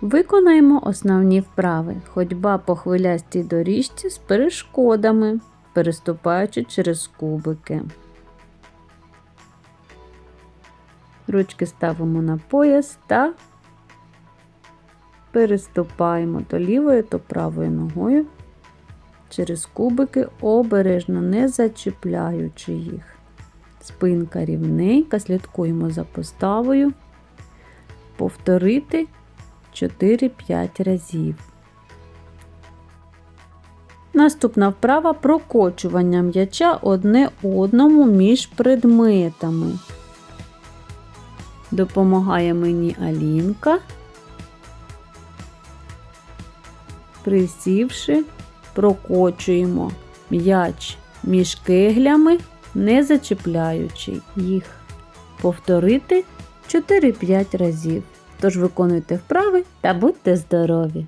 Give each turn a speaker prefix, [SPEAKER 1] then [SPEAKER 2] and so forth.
[SPEAKER 1] Виконаємо основні вправи. Ходьба по хвилястій доріжці з перешкодами, переступаючи через кубики. Ручки ставимо на пояс та переступаємо то лівою, то правою ногою через кубики, обережно не зачіпляючи їх. Спинка рівненька, слідкуємо за поставою. Повторити 4-5 разів. Наступна вправа прокочування м'яча одне одному між предметами. Допомагає мені Алінка. Присівши, прокочуємо м'яч між кеглями, не зачіпляючи їх. Повторити 4-5 разів. Тож виконуйте вправи та будьте здорові!